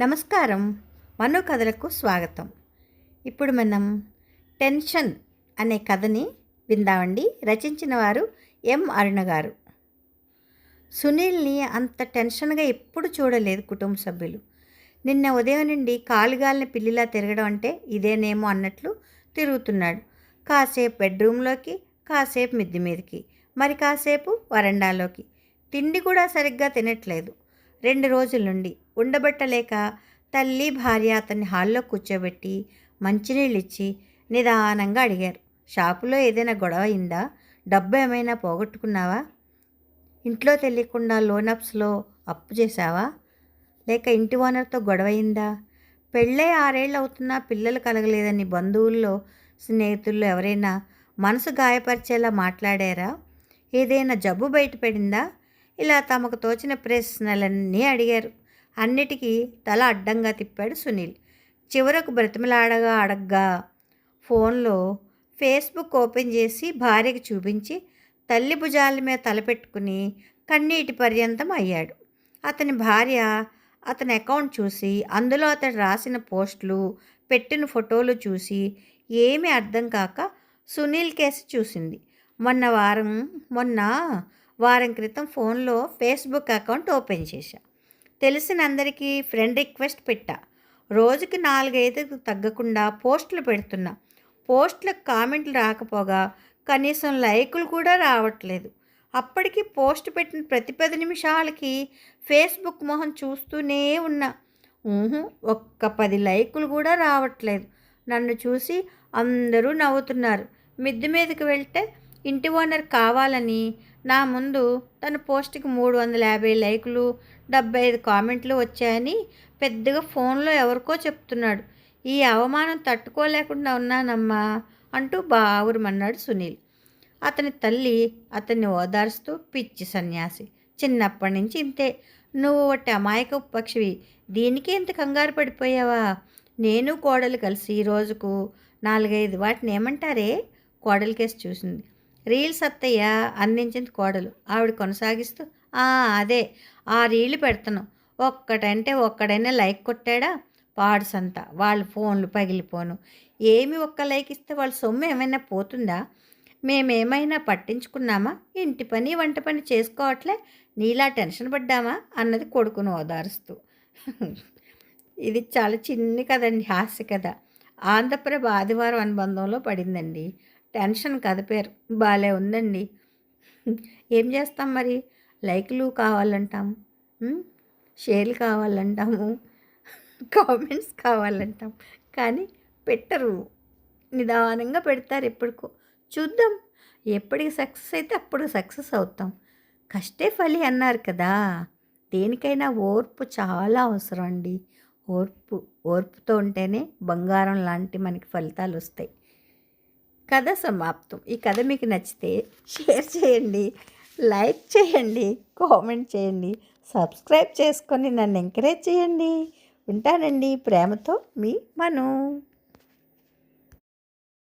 నమస్కారం. మనో కథలకు స్వాగతం. ఇప్పుడు మనం టెన్షన్ అనే కథని విందామండి. రచించిన వారు ఎం అరుణ గారు. సునీల్ని అంత టెన్షన్గా ఎప్పుడు చూడలేదు కుటుంబ సభ్యులు. నిన్న ఉదయం నుండి కాలుగాలిన పిల్లిలా తిరగడం అంటే ఇదేనేమో అన్నట్లు తిరుగుతున్నాడు. కాసేపు బెడ్రూమ్లోకి కాసేపు మిద్ది మీదకి మరి కాసేపు వరండాలోకి. తిండి కూడా సరిగ్గా తినట్లేదు. రెండు రోజుల నుండి ఉండబట్టలేక తల్లి భార్య అతన్ని హాల్లో కూర్చోబెట్టి మంచినీళ్ళు ఇచ్చి నిదానంగా అడిగారు. షాపులో ఏదైనా గొడవ అయిందా? డబ్బు ఏమైనా పోగొట్టుకున్నావా? ఇంట్లో తెలియకుండా లోన్ అప్స్లో అప్పు చేశావా? లేక ఇంటి ఓనర్తో గొడవ అయిందా? పెళ్ళే ఆరేళ్ళు అవుతున్నా పిల్లలు కలగలేదని బంధువుల్లో స్నేహితుల్లో ఎవరైనా మనసు గాయపరిచేలా మాట్లాడారా? ఏదైనా జబ్బు బయటపడిందా ఇలా తమకు తోచిన ప్రశ్నలన్నీ అడిగారు. అన్నిటికీ తల అడ్డంగా తిప్పాడు సునీల్. చివరకు బ్రతిమలాడగా అడగ్గా ఫోన్లో ఫేస్బుక్ ఓపెన్ చేసి భార్యకి చూపించి తల్లి భుజాల మీద తలపెట్టుకుని కన్నీటి పర్యంతం అయ్యాడు. అతని భార్య అతని అకౌంట్ చూసి అందులో అతడు రాసిన పోస్టులు పెట్టిన ఫోటోలు చూసి ఏమీ అర్థం కాక సునీల్ కేసు చూసింది. మొన్న వారం మొన్న వారం క్రితం ఫోన్లో ఫేస్బుక్ అకౌంట్ ఓపెన్ చేశా. తెలిసిన అందరికీ ఫ్రెండ్ రిక్వెస్ట్ పెట్టా. రోజుకి నాలుగైదు తగ్గకుండా పోస్టులు పెడుతున్నా. పోస్టులకు కామెంట్లు రాకపోగా కనీసం లైకులు కూడా రావట్లేదు. అప్పటికి పోస్ట్ పెట్టిన ప్రతి పది నిమిషాలకి ఫేస్బుక్ మొహం చూస్తూనే ఉన్నా. ఊహు ఒక్క పది లైకులు కూడా రావట్లేదు. నన్ను చూసి అందరూ నవ్వుతున్నారు. మిద్ది మీదకి వెళ్తే ఇంటి ఓనర్ కావాలని నా ముందు తన పోస్ట్కి మూడు వందల యాభై లైకులు డెబ్బై ఐదు కామెంట్లు వచ్చాయని పెద్దగా ఫోన్లో ఎవరికో చెప్తున్నాడు. ఈ అవమానం తట్టుకోలేకుండా ఉన్నానమ్మా అంటూ బావురమన్నాడు సునీల్. అతని తల్లి అతన్ని ఓదార్స్తూ పిచ్చి సన్యాసి. చిన్నప్పటి నుంచి ఇంతే. నువ్వు ఒకటి అమాయక పక్షివి. దీనికి ఇంత కంగారు పడిపోయావా? నేను కోడలు కలిసి ఈ రోజుకు నాలుగైదు వాటిని ఏమంటారే? కోడలికేసి చూసింది. రీల్స్ అత్తయ్య అందించింది కోడలు. ఆవిడ కొనసాగిస్తూ "ఆ, అదే ఆ రీళ్ళు పెడతాను ఒక్కటంటే ఒక్కడైనా లైక్ కొట్టాడా? పాడు అంతా వాళ్ళ ఫోన్లు పగిలిపోను. ఏమి ఒక్క లైక్ ఇస్తే వాళ్ళ సొమ్ము ఏమైనా పోతుందా? మేమేమైనా పట్టించుకున్నామా? ఇంటి పని వంట పని చేసుకోవట్లే? నీలా టెన్షన్ పడ్డామా? అన్నది కొడుకును ఓదారుస్తూ. ఇది చాలా చిన్ని కదండి హాస్య కథ. ఆంధ్రప్రభ ఆదివారం అనుబంధంలో పడిందండి. టెన్షన్ కదిపారు బాలే ఉందండి. ఏం చేస్తాం మరి? లైక్లు కావాలంటాం. షేర్లు కావాలంటాము. కామెంట్స్ కావాలంటాం. కానీ పెట్టరు. నిదానంగా పెడతారు ఎప్పటికో. చూద్దాం. ఎప్పటికి సక్సెస్ అయితే అప్పుడు సక్సెస్ అవుతాం. కష్టే ఫలి అన్నారు కదా. దేనికైనా ఓర్పు చాలా అవసరం అండి. ఓర్పు ఓర్పుతో ఉంటేనే బంగారం లాంటి మనకి ఫలితాలు వస్తాయి. కథ సమాప్తం. ఈ కథ మీకు నచ్చితే షేర్ చేయండి లైక్ చేయండి కామెంట్ చేయండి సబ్స్క్రైబ్ చేసుకొని నన్ను ఎంకరేజ్ చేయండి. ఉంటానండి. ప్రేమతో మీ మను.